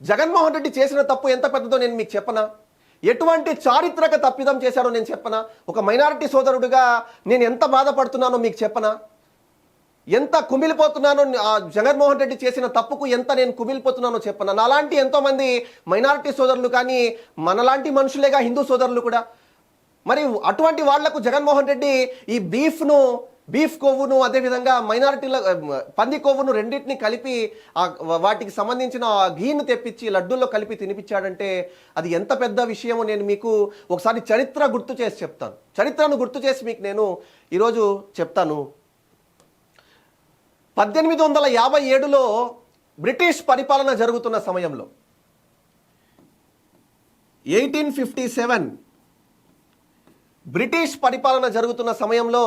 జగన్మోహన్ రెడ్డి చేసిన తప్పు ఎంత పెద్దదో నేను మీకు చెప్పనా? ఎటువంటి చారిత్రక తప్పిదం చేశారో నేను చెప్పనా? ఒక మైనారిటీ సోదరుడిగా నేను ఎంత బాధపడుతున్నానో మీకు చెప్పనా? ఎంత కుమిలిపోతున్నానో ఆ జగన్మోహన్ రెడ్డి చేసిన తప్పుకు ఎంత నేను కుమిలిపోతున్నానో చెప్పనా? నాలాంటి ఎంతోమంది మైనారిటీ సోదరులు కానీ మనలాంటి మనుషులేగా హిందూ సోదరులు కూడా. మరి అటువంటి వాళ్ళకు జగన్మోహన్ రెడ్డి ఈ బీఫ్ను బీఫ్ కొవ్వును అదేవిధంగా మైనారిటీల పంది కొవ్వును రెండింటిని కలిపి ఆ వాటికి సంబంధించిన ఆ ఘీను తెప్పించి లడ్డూల్లో కలిపి తినిపించాడంటే అది ఎంత పెద్ద విషయమో నేను మీకు ఒకసారి చరిత్ర గుర్తు చేసి చెప్తాను. చరిత్రను గుర్తు చేసి మీకు నేను ఈరోజు చెప్తాను. పద్దెనిమిది వందల యాభై ఏడులో బ్రిటిష్ పరిపాలన జరుగుతున్న సమయంలో ఎయిటీన్ ఫిఫ్టీ సెవెన్ బ్రిటిష్ పరిపాలన జరుగుతున్న సమయంలో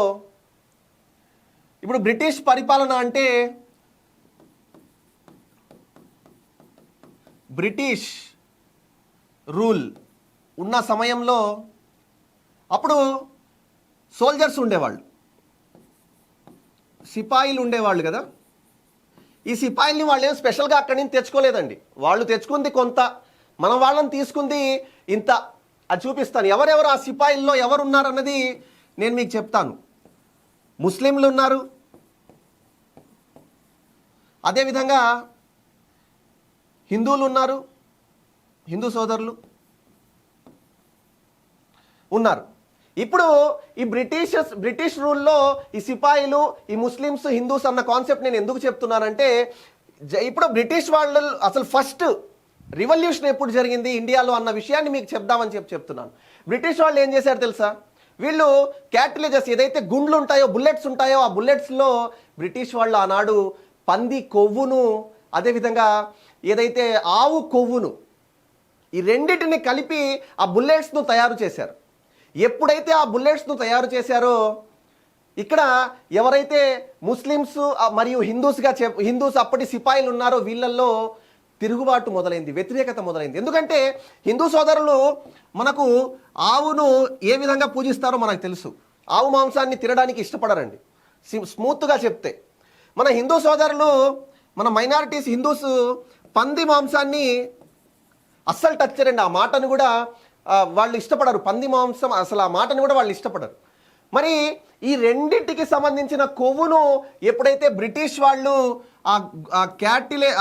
ఇప్పుడు బ్రిటిష్ పరిపాలన అంటే బ్రిటిష్ రూల్ ఉన్న సమయంలో అప్పుడు సోల్జర్స్ ఉండేవాళ్ళు. సిపాయిలు ఉండేవాళ్ళు కదా. ఈ సిపాయిల్ని వాళ్ళు ఏం స్పెషల్గా అక్కడి నుంచి తెచ్చుకోలేదండి. వాళ్ళు తెచ్చుకుంది కొంత మన వాళ్ళని తీసుకుంది ఇంత. అది చూపిస్తాను. ఎవరెవరు ఆ సిపాయిల్లో ఎవరు ఉన్నారన్నది నేను మీకు చెప్తాను. ముస్లింలు ఉన్నారు అదేవిధంగా హిందువులు ఉన్నారు హిందూ సోదరులు ఉన్నారు. ఇప్పుడు ఈ బ్రిటిషర్స్ బ్రిటిష్ రూల్లో ఈ సిపాయిలు ఈ ముస్లిమ్స్ హిందూస్ అన్న కాన్సెప్ట్ నేను ఎందుకు చెప్తున్నానంటే జ- ఇప్పుడు బ్రిటిష్ వాళ్ళు అసలు ఫస్ట్ రివల్యూషన్ ఎప్పుడు జరిగింది ఇండియాలో అన్న విషయాన్ని మీకు చెప్దామని చెప్పి చెప్తున్నాను. బ్రిటిష్ వాళ్ళు ఏం చేశారు తెలుసా? వీళ్ళు క్యాటిలేజెస్ ఏదైతే గుండ్లు ఉంటాయో బుల్లెట్స్ ఉంటాయో ఆ బుల్లెట్స్లో బ్రిటిష్ వాళ్ళు ఆనాడు పంది కొవ్వును అదేవిధంగా ఏదైతే ఆవు కొవ్వును ఈ రెండింటిని కలిపి ఆ బుల్లెట్స్ను తయారు చేశారు. ఎప్పుడైతే ఆ బుల్లెట్స్ను తయారు చేశారో ఇక్కడ ఎవరైతే ముస్లిమ్స్ మరియు హిందూస్గా చెప్ హిందూస్ అప్పటి సిపాయిలు ఉన్నారో వీళ్ళల్లో తిరుగుబాటు మొదలైంది వ్యతిరేకత మొదలైంది. ఎందుకంటే హిందూ సోదరులు మనకు ఆవును ఏ విధంగా పూజిస్తారో మనకు తెలుసు. ఆవు మాంసాన్ని తినడానికి ఇష్టపడరండి. స్మూత్గా చెప్తే. మన హిందూ సోదరులు మన మైనారిటీస్ హిందూస్ పంది మాంసాన్ని అస్సలు టచ్ చేయరండి. ఆ మాటను కూడా వాళ్ళు ఇష్టపడరు. పంది మాంసం అసలు ఆ మాటను కూడా వాళ్ళు ఇష్టపడరు. మరి ఈ రెండింటికి సంబంధించిన కొవ్వును ఎప్పుడైతే బ్రిటిష్ వాళ్ళు ఆ క్యాటిలే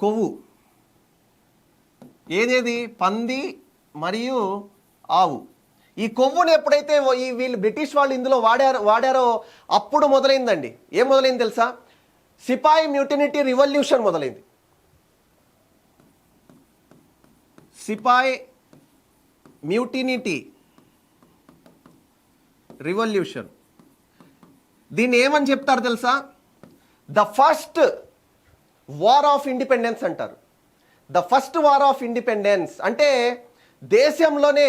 కొవ్వు. ఏదేది? పంది మరియు ఆవు. ఈ కొవ్వును ఎప్పుడైతే ఈ వీళ్ళు బ్రిటిష్ వాళ్ళు ఇందులో వాడారో వాడారో అప్పుడు మొదలైందండి. ఏం మొదలైంది తెలుసా? సిపాయి మ్యూటినిటీ రివల్యూషన్ మొదలైంది. సిపాయి మ్యూటినిటీ రివల్యూషన్. దీన్ని ఏమని చెప్తారు తెలుసా? The first war of independence అంటారు. The first war of independence అంటే దేశంలోనే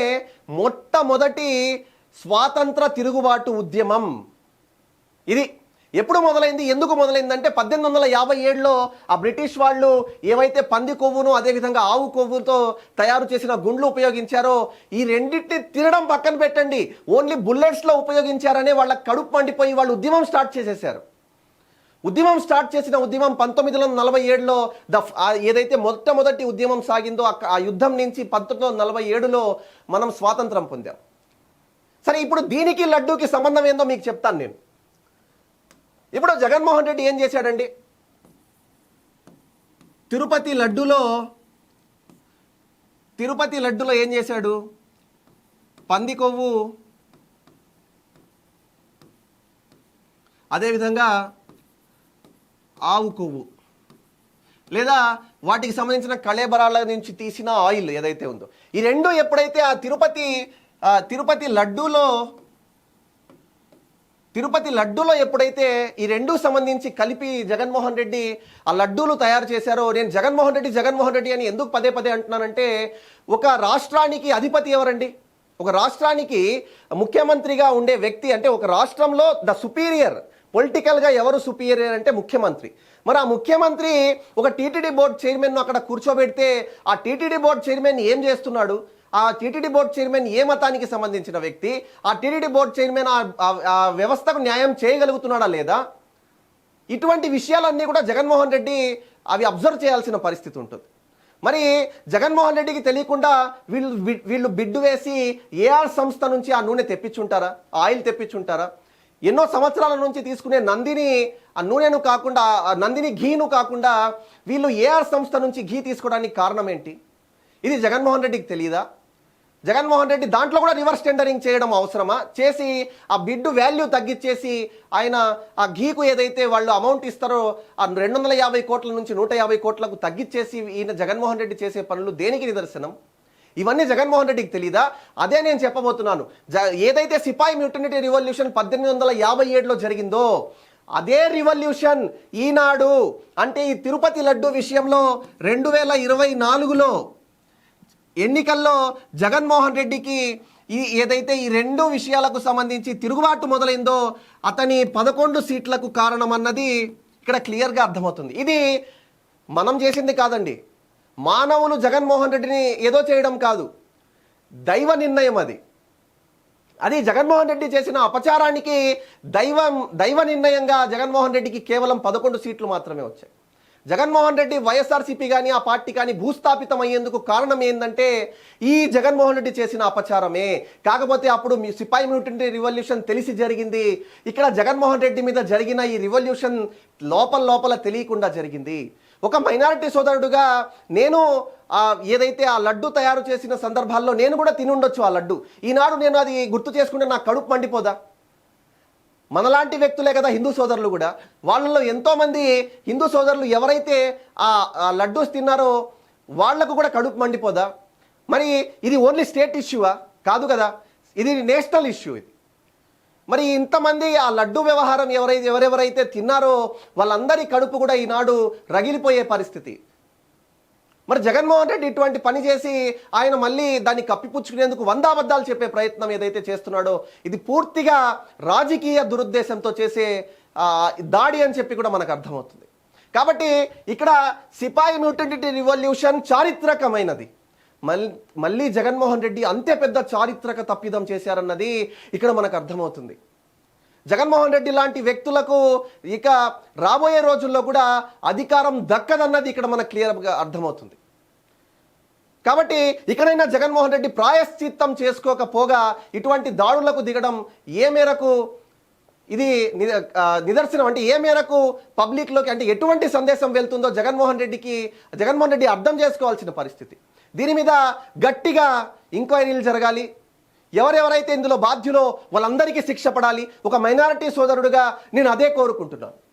మొట్టమొదటి స్వాతంత్ర తిరుగుబాటు ఉద్యమం. ఇది ఎప్పుడు మొదలైంది ఎందుకు మొదలైందంటే పద్దెనిమిది వందల యాభై ఏడులో ఆ బ్రిటిష్ వాళ్ళు ఏవైతే పంది కొవ్వును అదేవిధంగా ఆవు కొవ్వుతో తయారు చేసిన గుండ్లు ఉపయోగించారో ఈ రెండింటిని తినడం పక్కన పెట్టండి. ఓన్లీ బుల్లెట్స్లో ఉపయోగించారనే వాళ్ళ కడుపు మండిపోయి వాళ్ళు ఉద్యమం స్టార్ట్ చేసేసారు ఉద్యమం స్టార్ట్ చేసిన ఉద్యమం పంతొమ్మిది వందల నలభై ఏడులో ద ఏదైతే మొట్టమొదటి ఉద్యమం సాగిందో ఆ- ఆ యుద్ధం నుంచి పంతొమ్మిది వందల నలభై ఏడులో మనం స్వాతంత్రం పొందాం. సరే ఇప్పుడు దీనికి లడ్డూకి సంబంధం ఏందో మీకు చెప్తాను నేను. ఇప్పుడు జగన్మోహన్ రెడ్డి ఏం చేశాడండి? తిరుపతి లడ్డులో తిరుపతి లడ్డులో ఏం చేశాడు? పంది కొవ్వు అదేవిధంగా ఆవు కొవ్వు. లేదా వాటికి సంబంధించిన కళేబరాల నుంచి తీసిన ఆయిల్ ఏదైతే ఉందో. ఈ రెండు ఎప్పుడైతే ఆ తిరుపతి తిరుపతి లడ్డూలో తిరుపతి లడ్డూలో ఎప్పుడైతే ఈ రెండు సంబంధించి కలిపి జగన్మోహన్ రెడ్డి ఆ లడ్డూలు తయారు చేశారో నేను జగన్మోహన్ రెడ్డి జగన్మోహన్ రెడ్డి అని ఎందుకు పదే పదే అంటున్నానంటే ఒక రాష్ట్రానికి అధిపతి ఎవరండి? ఒక రాష్ట్రానికి ముఖ్యమంత్రిగా ఉండే వ్యక్తి అంటే ఒక రాష్ట్రంలో ద సుపీరియర్. పొలిటికల్గా ఎవరు సుపీరియర్ అంటే ముఖ్యమంత్రి. మరి ఆ ముఖ్యమంత్రి ఒక టీటీడీ బోర్డు చైర్మన్ను అక్కడ కూర్చోబెడితే ఆ టీటీడీ బోర్డు చైర్మన్ ఏం చేస్తున్నాడు? ఆ టీటీడీ బోర్డు చైర్మన్ ఏ మతానికి సంబంధించిన వ్యక్తి? ఆ టీటీడీ బోర్డు చైర్మన్ ఆ- వ్యవస్థకు న్యాయం చేయగలుగుతున్నాడా లేదా? ఇటువంటి విషయాలన్నీ కూడా జగన్మోహన్ రెడ్డి అవి అబ్జర్వ్ చేయాల్సిన పరిస్థితి ఉంటుంది. మరి జగన్మోహన్ రెడ్డికి తెలియకుండా వీళ్ళు వీళ్ళు బిడ్డు వేసి ఏఆర్ సంస్థ నుంచి ఆ నూనె తెప్పించుంటారా? ఆయిల్ తెప్పించుంటారా? ఎన్నో సంవత్సరాల నుంచి తీసుకునే నందిని ఆ నూనెను కాకుండా ఆ నందిని ఘీను కాకుండా వీళ్ళు ఏఆర్ సంస్థ నుంచి ఘీ తీసుకోవడానికి కారణం ఏంటి? ఇది జగన్మోహన్ రెడ్డికి తెలియదా జగన్మోహన్ రెడ్డి దాంట్లో కూడా రివర్స్ టెండరింగ్ చేయడం అవసరమా? చేసి ఆ బిడ్డు వాల్యూ తగ్గించేసి ఆయన ఆ ఘీకు ఏదైతే వాళ్ళు అమౌంట్ ఇస్తారో ఆ రెండు వందల యాభై కోట్ల నుంచి నూట యాభై కోట్లకు తగ్గించేసి ఈయన జగన్మోహన్ రెడ్డి చేసే పనులు దేనికి నిదర్శనం? ఇవన్నీ జగన్మోహన్ రెడ్డికి తెలీదా? అదే నేను చెప్పబోతున్నాను. జ ఏదైతే సిపాయి మ్యూటనిటీ రివల్యూషన్ పద్దెనిమిది వందల యాభై ఏడులో జరిగిందో అదే రివల్యూషన్ ఈనాడు అంటే ఈ తిరుపతి లడ్డు విషయంలో రెండు వేల ఇరవై నాలుగులో ఎన్నికల్లో జగన్మోహన్ రెడ్డికి ఈ ఏదైతే ఈ రెండు విషయాలకు సంబంధించి తిరుగుబాటు మొదలైందో అతని పదకొండు సీట్లకు కారణం అన్నది ఇక్కడ క్లియర్గా అర్థమవుతుంది. ఇది మనం చేసింది కాదండి. మానవులు జగన్మోహన్ రెడ్డిని ఏదో చేయడం కాదు. దైవ నిర్ణయం అది. అది జగన్మోహన్ రెడ్డి చేసిన అపచారానికి దైవం దైవ నిర్ణయంగా జగన్మోహన్ రెడ్డికి కేవలం పదకొండు సీట్లు మాత్రమే వచ్చాయి. జగన్మోహన్ రెడ్డి వైఎస్ఆర్సీపీ కానీ ఆ పార్టీ కానీ భూస్థాపితం అయ్యేందుకు కారణం ఏంటంటే ఈ జగన్మోహన్ రెడ్డి చేసిన అపచారమే. కాకపోతే అప్పుడు మీ సిపాయి మ్యూటెంట్ రివల్యూషన్ తెలిసి జరిగింది. ఇక్కడ జగన్మోహన్ రెడ్డి మీద జరిగిన ఈ రివల్యూషన్ లోపల లోపల తెలియకుండా జరిగింది. ఒక మైనారిటీ సోదరుడుగా నేను ఏదైతే ఆ లడ్డు తయారు చేసిన సందర్భాల్లో నేను కూడా తిని ఉండొచ్చు ఆ లడ్డు. ఈనాడు నేను అది గుర్తు చేసుకుంటే నాకు కడుపు మండిపోదా? మనలాంటి వ్యక్తులే కదా హిందూ సోదరులు కూడా. వాళ్ళలో ఎంతోమంది హిందూ సోదరులు ఎవరైతే ఆ ఆ లడ్డూస్ తిన్నారో వాళ్ళకు కూడా కడుపు మండిపోదా? మరి ఇది ఓన్లీ స్టేట్ ఇష్యూవా? కాదు కదా. ఇది నేషనల్ ఇష్యూ ఇది. మరి ఇంతమంది ఆ లడ్డు వ్యవహారం ఎవరైతే ఎవరెవరైతే తిన్నారో వాళ్ళందరి కడుపు కూడా ఈనాడు రగిలిపోయే పరిస్థితి. మరి జగన్మోహన్ రెడ్డి ఇటువంటి పని చేసి ఆయన మళ్ళీ దాన్ని కప్పిపుచ్చుకునేందుకు వంద అబద్ధాలు చెప్పే ప్రయత్నం ఏదైతే చేస్తున్నాడో ఇది పూర్తిగా రాజకీయ దురుద్దేశంతో చేసే దాడి అని చెప్పి కూడా మనకు అర్థమవుతుంది. కాబట్టి ఇక్కడ సిపాయి మ్యూటెంటిటీ రివల్యూషన్ చారిత్రకమైనది. మళ్ళీ మళ్ళీ జగన్మోహన్ రెడ్డి అంతే పెద్ద చారిత్రక తప్పిదం చేశారన్నది ఇక్కడ మనకు అర్థమవుతుంది. జగన్మోహన్ రెడ్డి లాంటి వ్యక్తులకు ఇక రాబోయే రోజుల్లో కూడా అధికారం దక్కదన్నది ఇక్కడ మనకు క్లియర్గా అర్థమవుతుంది. కాబట్టి ఇక్కడైనా జగన్మోహన్ రెడ్డి ప్రాయశ్చిత్తం చేసుకోకపోగా ఇటువంటి దాడులకు దిగడం ఏ మేరకు ఇది నిదర్శనం అంటే ఏ మేరకు పబ్లిక్లోకి అంటే ఎటువంటి సందేశం వెళ్తుందో జగన్మోహన్ రెడ్డికి జగన్మోహన్ రెడ్డి అర్థం చేసుకోవాల్సిన పరిస్థితి. దీని మీద గట్టిగా ఎంక్వైరీలు జరగాలి. ఎవరెవరైతే ఇందులో బాధ్యులో వాళ్ళందరికీ శిక్ష పడాలి. ఒక మైనారిటీ సోదరుడుగా నేను అదే కోరుకుంటున్నాను.